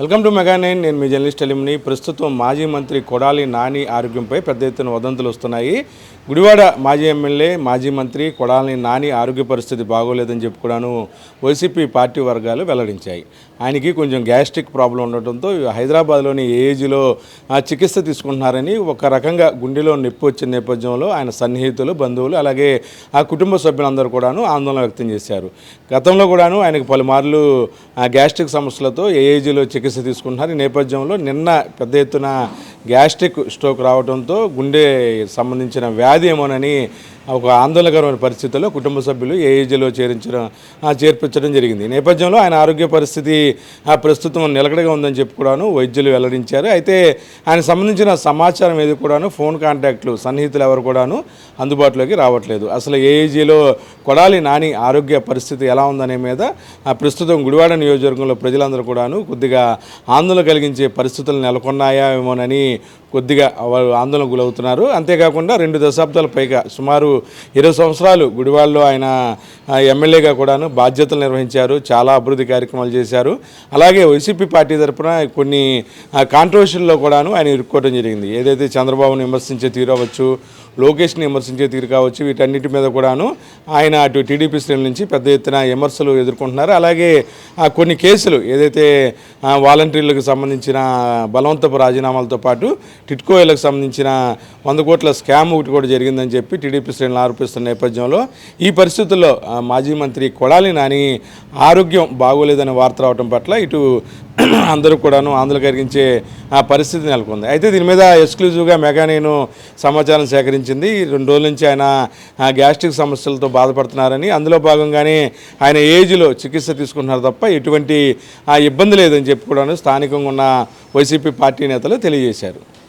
Welcome to mega nine. నేను మీ journalist ఎలిమిని ప్రస్తుతం మాజీ మంత్రి కొడాలి నాని ఆరోగ్యంపై పెద్ద ఎత్తున వదంతులు వస్తున్నాయి. గుడివాడ మాజీ ఎమ్మెల్యే మాజీ మంత్రి కొడాలి నాని ఆరోగ్య పరిస్థితి బాగోలేదని చెప్పి కూడాను వైసీపీ పార్టీ వర్గాలు వెల్లడించాయి. ఆయనకి కొంచెం గ్యాస్ట్రిక్ ప్రాబ్లం ఉండటంతో హైదరాబాద్లోని ఏజీలో చికిత్స తీసుకుంటున్నారని ఒక రకంగా గుండెలో నొప్పి వచ్చిన నేపథ్యంలో ఆయన సన్నిహితులు బంధువులు అలాగే ఆ కుటుంబ సభ్యులందరూ కూడాను ఆందోళన వ్యక్తం చేశారు. గతంలో కూడాను ఆయనకు పలుమార్లు గ్యాస్ట్రిక్ సమస్యలతో ఏఏజీలో చికిత్స తీసుకుంటున్నారు. ఈ నేపథ్యంలో నిన్న పెద్ద ఎత్తున గ్యాస్ట్రిక్ స్ట్రోక్ రావడంతో గుండె సంబంధించిన వ్యాధి ఏమోనని ఒక ఆందోళనకరమైన పరిస్థితుల్లో కుటుంబ సభ్యులు ఏఏజీలో చేరించడం చేర్పించడం జరిగింది. ఈ నేపథ్యంలో ఆయన ఆరోగ్య పరిస్థితి ఆ, ప్రస్తుతం నిలకడగా ఉందని చెప్పి కూడాను వైద్యులు వెల్లడించారు. అయితే ఆయన సంబంధించిన సమాచారం ఏది కూడాను ఫోన్ కాంటాక్ట్లు సన్నిహితులు ఎవరు కూడాను అందుబాటులోకి రావట్లేదు. అసలు ఏఏజీలో కొడాలి నాని ఆరోగ్య పరిస్థితి ఎలా ఉందనే మీద ఆ, ప్రస్తుతం గుడివాడ నియోజకవర్గంలో ప్రజలందరూ కూడాను కొద్దిగా ఆందోళన కలిగించే పరిస్థితులు నెలకొన్నాయా ఏమోనని కొద్దిగా వాళ్ళు ఆందోళన గురవుతున్నారు. అంతేకాకుండా రెండు దశాబ్దాల పైగా సుమారు ఇరవై సంవత్సరాలు గుడివాడలో ఆయన ఎమ్మెల్యేగా కూడాను బాధ్యతలు నిర్వహించారు. చాలా అభివృద్ధి కార్యక్రమాలు చేశారు. అలాగే వైసీపీ పార్టీ తరఫున కొన్ని కాంట్రవర్షియల్లో కూడాను ఆయన ఇరుక్కోవడం జరిగింది. ఏదైతే చంద్రబాబును విమర్శించే తీరు అవ్వచ్చు లోకేష్ని విమర్శించే తీరు కావచ్చు వీటన్నిటి మీద కూడాను ఆయన అటు టీడీపీ శ్రేణుల నుంచి పెద్ద ఎత్తున విమర్శలు ఎదుర్కొంటున్నారు. అలాగే కొన్ని కేసులు ఏదైతే వాలంటీర్లకు సంబంధించిన బలవంతపు రాజీనామాలతో పాటు టిట్కోయిలకు సంబంధించిన వంద కోట్ల స్కామ్ ఒకటి కూడా జరిగిందని చెప్పి టీడీపీ శ్రేణులు ఆరోపిస్తున్న నేపథ్యంలో ఈ పరిస్థితుల్లో మాజీ మంత్రి కొడాలి నాని ఆరోగ్యం బాగోలేదనే వార్త రావడం పట్ల ఇటు అందరూ కూడాను ఆందోళన కలిగించే ఆ పరిస్థితి నెలకొంది. అయితే దీని మీద ఎక్స్క్లూజివ్గా మెగా నేను సమాచారం సేకరించింది. రెండు రోజుల నుంచి ఆయన గ్యాస్ట్రిక్ సమస్యలతో బాధపడుతున్నారని అందులో భాగంగానే ఆయన ఏజ్లో చికిత్స తీసుకుంటున్నారు తప్ప ఎటువంటి ఇబ్బంది లేదని చెప్పి కూడాను స్థానికంగా ఉన్న వైసీపీ పార్టీ నేతలు తెలియజేశారు.